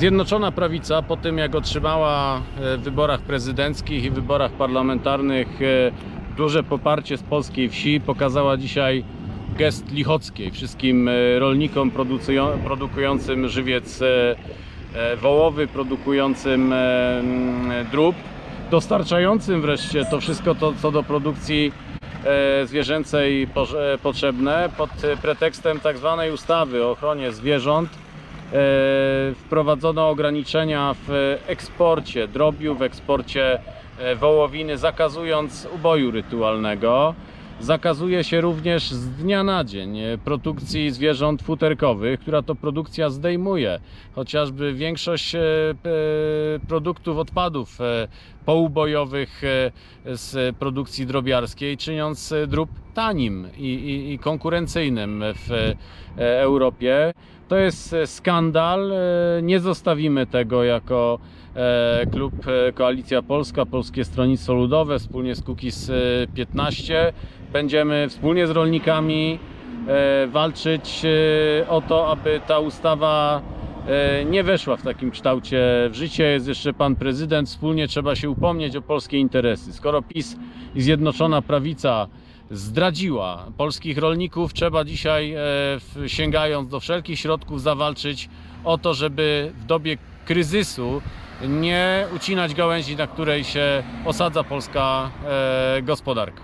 Zjednoczona Prawica po tym jak otrzymała e, w wyborach prezydenckich i wyborach parlamentarnych e, duże poparcie z polskiej wsi pokazała dzisiaj gest lichockiej wszystkim e, rolnikom produkują- produkującym żywiec wołowy, produkującym mm, drób, dostarczającym wreszcie to wszystko to, co do produkcji zwierzęcej potrzebne pod pretekstem tak zwanej ustawy o ochronie zwierząt wprowadzono ograniczenia w eksporcie drobiu, w eksporcie e, wołowiny, zakazując uboju rytualnego. Zakazuje się również z dnia na dzień e, produkcji zwierząt futerkowych, która to produkcja zdejmuje chociażby większość e, produktów odpadów e, poubojowych e, z produkcji drobiarskiej, czyniąc e, drób tanim i, i, i konkurencyjnym w e, Europie. To jest e, skandal. e, Nie zostawimy tego jako klub Koalicja Polska, Polskie Stronnictwo Ludowe wspólnie z Kukiz 15. Będziemy wspólnie z rolnikami walczyć o to, aby ta ustawa nie weszła w takim kształcie w życie. Jest jeszcze pan prezydent. Wspólnie trzeba się upomnieć o polskie interesy. Skoro PiS i Zjednoczona Prawica zdradziła polskich rolników, trzeba dzisiaj, e, sięgając do wszelkich środków, zawalczyć o to, żeby w dobie kryzysu nie ucinać gałęzi, na której się osadza polska e, gospodarka.